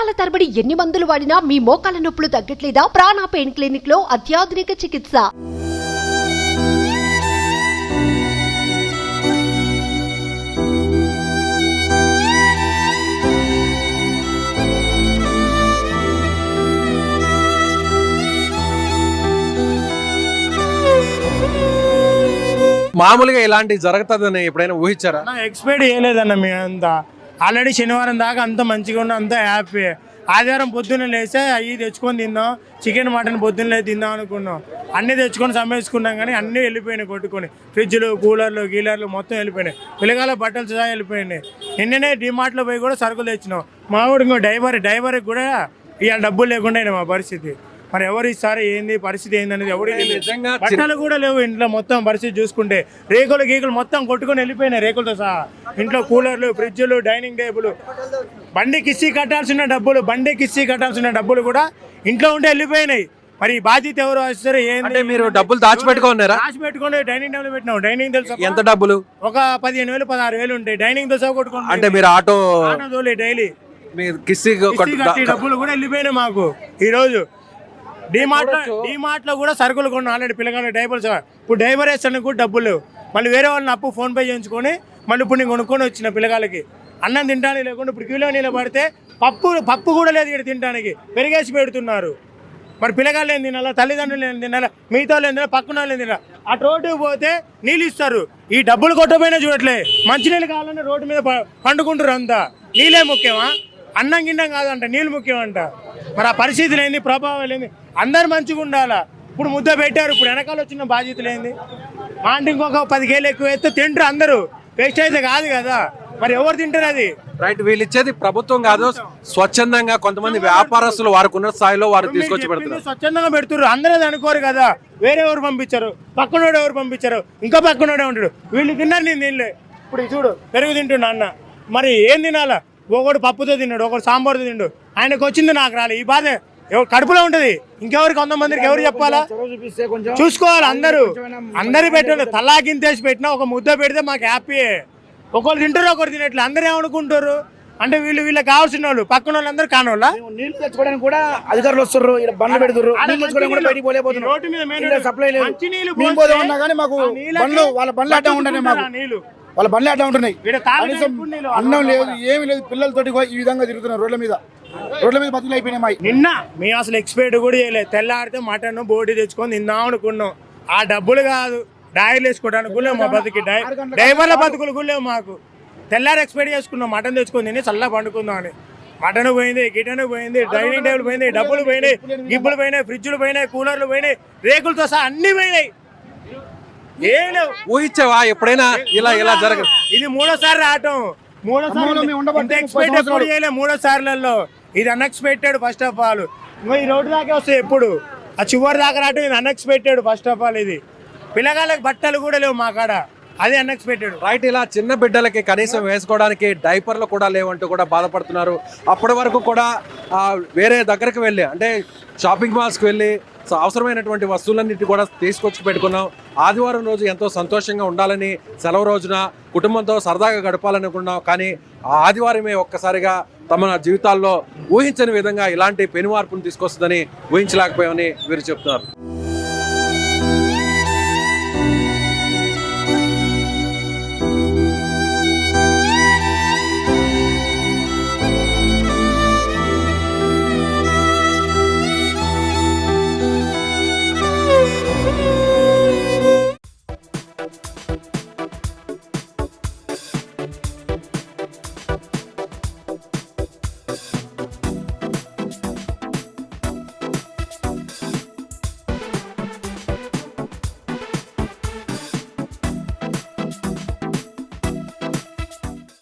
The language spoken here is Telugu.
సంవత్సరాల తరబడి ఎన్ని మందులు వాడినా మీ మోకాల నొప్పులు తగ్గట్లేదా? ప్రాణ పెయిన్ క్లినిక్లో అత్యాధునిక చికిత్స. మామూలుగా ఇలాంటి జరుగుతుందని ఎప్పుడైనా ఊహించారా? ఎక్స్పెక్ట్ చేయలేదన్న మీ అంతా. ఆల్రెడీ శనివారం దాకా అంత మంచిగా ఉన్న అంత హ్యాపీ. ఆదివారం పొద్దున్న లేస్తే అవి తెచ్చుకొని తిందాం. చికెన్ మటన్ పొద్దున్నే తిందాం అనుకున్నాం. అన్నీ తెచ్చుకొని సమేసుకున్నాం కానీ అన్నీ వెళ్ళిపోయినాయి కొట్టుకొని. ఫ్రిడ్జ్లు కూలర్లు గీలర్లు మొత్తం వెళ్ళిపోయినాయి. పిల్లగాల బట్టలు సహా వెళ్ళిపోయినాయి. నిన్ననే డిమార్ట్లో పోయి కూడా సరుకులు తెచ్చినాం. మా డైవర్ డైవర్కి కూడా ఇవాళ డబ్బులు లేకుండా మా పరిస్థితి. మరి ఎవరు ఇస్తారో ఏంది పరిస్థితి ఏంది అనేది ఎవరు నిజంగా బట్టలు కూడా లేవు ఇంట్లో మొత్తం పరిస్థితి చూసుకుంటే. రేకులు గీకులు మొత్తం కొట్టుకొని వెళ్ళిపోయినాయి రేకులతో సహా. ఇంట్లో కూలర్లు ఫ్రిడ్జ్లు డైనింగ్ టేబుల్. బండి కిస్సీ కట్టాల్సిన డబ్బులు బండి కిస్సీ కట్టాల్సిన డబ్బులు కూడా ఇంట్లో ఉంటే వెళ్ళిపోయినాయి. మరి బాధ్యత ఎవరు వస్తారు ఏంది? అంటే మీరు డబ్బులు దాచిపెట్టుకున్నారా దాచి పెట్టుకొని డైనింగ్ టేబుల్ పెట్టినాం. డైనింగ్ తెలుసా ఎంత డబ్బులు? ఒక పదిహేను వేలు పదహారు వేలు ఉంటాయి. డైనింగ్తో సహా కొట్టుకుంటాం అంటే మీరు ఆటో డైలీ. డబ్బులు కూడా వెళ్ళిపోయినాయి మాకు. ఈ రోజు డిమార్ట్లో డిమార్ట్లో కూడా సరుకులు కొన్నాం ఆల్రెడీ పిల్లగాళ్ళ డైపర్స్ ఇప్పుడు డైపర్ వేస్తానికి కూడా డబ్బులు లేవు. మళ్ళీ వేరే వాళ్ళని అప్పు ఫోన్ పే చేయించుకొని మళ్ళీ ఇప్పుడు నేను కొనుక్కొని వచ్చిన పిల్లగాళ్ళకి. అన్నం తింటానికి లేకుండా ఇప్పుడు కిలో నీళ్ళు పడితే పప్పు పప్పు కూడా లేదు ఇక్కడ తినడానికి. పెరిగేసి పెడుతున్నారు. మరి పిల్లగాళ్ళు ఏం తినాలా? తల్లిదండ్రులు ఏం తినాలా? మిగతా వాళ్ళు ఏం తినాలా? పక్కన వాళ్ళు ఏం తినాలా? అటు రోడ్డుకు పోతే నీళ్ళు ఇస్తారు. ఈ డబ్బులు కొట్టపోయినా చూడట్లే. మంచినీళ్ళు కావాలని రోడ్డు మీద పండుకుంటారు అంతా. నీళ్ళే ముఖ్యమా? అన్నం గిన్నం కాదంట నీళ్ళు ముఖ్యమంట. మరి ఆ పరిస్థితులు ఏంది? ప్రభావాలు ఏంది? అందరు మంచిగా ఉండాలా? ఇప్పుడు ముద్ద పెట్టారు ఇప్పుడు వెనకాల వచ్చిన బాధ్యతలు ఏంది? మా అంటే ఇంకొక పది కేలు ఎక్కువ వేస్తే తింటారు అందరూ. వేస్ట్ అయితే కాదు కదా. మరి ఎవరు తింటారు అది? రైట్ వీళ్ళు ఇచ్చేది ప్రభుత్వం కాదు. స్వచ్ఛందంగా కొంతమంది వ్యాపారస్తులు వారికి ఉన్న స్థాయిలో వారు తీసుకొచ్చి పెడుతున్నారు. స్వచ్ఛందంగా పెడుతున్నారు. అందరూ అది అనుకోరు కదా. వేరే ఎవరు పంపించారు? పక్కనోడు ఎవరు పంపించారు? ఇంకా పక్కనోడే ఉంటాడు. వీళ్ళు తిన్నారు నేను తినలే. ఇప్పుడు చూడు పెరుగు తింటున్నా అన్న. మరి ఏం తినాలా? ఒకడు పప్పుతో తిన్నాడు ఒకడు సాంబార్తో తిండు. ఆయనకు వచ్చింది నాకు రాలే. ఈ బాధ ఎవరు కడుపులో ఉంటది. ఇంకెవరికి కొంతమందికి ఎవరు చెప్పాలా? చూసుకోవాలి అందరూ. అందరు పెట్టండి. తలాకింతేసి పెట్టినా ఒక ముద్ద పెడితే మాకు హ్యాపీయే ఒకళ్ళు తింటారు ఒకరు తినట్లు. అందరూ ఏమనుకుంటారు? అంటే వీళ్ళు వీళ్ళకి కావాల్సిన వాళ్ళు పక్కన వాళ్ళందరూ కానోళ్ళ? నీళ్ళు తెచ్చుకోవడానికి కూడా అధికారులు వస్తారు ఇక్కడ బండ్లు పెడుతున్నారు నీళ్ళు తెచ్చుకోవడానికి కూడా బయటికి పోలేకపోతున్నారు. సప్లై లేదు. మేము పోదాం ఉన్నా కానీ మాకు బండ్లు వాళ్ళ బండ్లు అడ్డం ఉంటున్నాయి మాకు. నీళ్ళు. వాళ్ళ బండ్లు అడ్డం ఉంటున్నాయి. కనీసం? అన్నం లేదు ఏమీ లేదు పిల్లలతోటి ఈ విధంగా తిరుగుతున్నారు రోడ్ల మీద. రోడ్ల మీద బతుకులు అయిపోయినాయి నిన్న మేము అసలు ఎక్స్పెక్ట్ కూడా చేయలేదు. తెల్లారితే మటన్ బోటి తెచ్చుకొని తిందాం అనుకున్నాం. ఆ డబ్బులు కాదు డైర్లు వేసుకోవడానికి కూడా మా బతుకి. డై- డ్రైవర్ల బతుకులు కూడా మాకు. తెల్లారి ఎక్స్పెక్ట్ చేసుకున్నాం మటన్ తెచ్చుకొని తిని చల్లగా పండుకుందాం అని. మటన్ పోయింది గిటన్ పోయింది డైనింగ్ టేబుల్ పోయింది డబ్బులు పోయినాయి గిబ్బులు పోయినాయి ఫ్రిడ్జ్లు పోయినాయి కూలర్లు పోయినాయి రేకులతో సహా అన్ని పోయినాయి. ఏం లేవు ఊహించావా? ఎప్పుడైనా ఇలా ఇలా జరగదు ఇది మూడోసారి రావటం. ఖమ్మంలో మేము ఉండబట్టి ముప్పై ఎక్స్పెక్ట్ ఎప్పుడు సంవత్సరాలు. చేయలేదు మూడో సార్లలో ఇది అన్ఎక్స్పెక్టెడ్ ఫస్ట్ ఆఫ్ ఆల్ ఈ రోడ్డు దాకా వస్తాయి ఎప్పుడు? ఆ చివరి దాకా రావటం ఇది అన్ఎక్స్పెక్టెడ్ ఫస్ట్ ఆఫ్ ఆల్ ఇది. పిల్లగాళ్ళకి బట్టలు కూడా లేవు మా కాడ. అది అన్ఎక్స్పెక్టెడ్ రైట్ ఇలా చిన్న బిడ్డలకి కనీసం వేసుకోవడానికి డైపర్లు కూడా లేవంటూ కూడా బాధపడుతున్నారు. అప్పటి వరకు కూడా ఆ, వేరే దగ్గరికి వెళ్ళి అంటే షాపింగ్ మాల్స్కి వెళ్ళి అవసరమైనటువంటి వస్తువులన్నిటి కూడా తీసుకొచ్చి పెట్టుకున్నాం. ఆదివారం రోజు ఎంతో సంతోషంగా ఉండాలని సెలవు రోజున కుటుంబంతో సరదాగా గడపాలనుకున్నాం. కానీ ఆదివారమే ఒక్కసారిగా తమ జీవితాల్లో ఊహించని విధంగా ఇలాంటి పెను మార్పును తీసుకొస్తుందని ఊహించలేకపోయామని వీరు చెప్తున్నారు.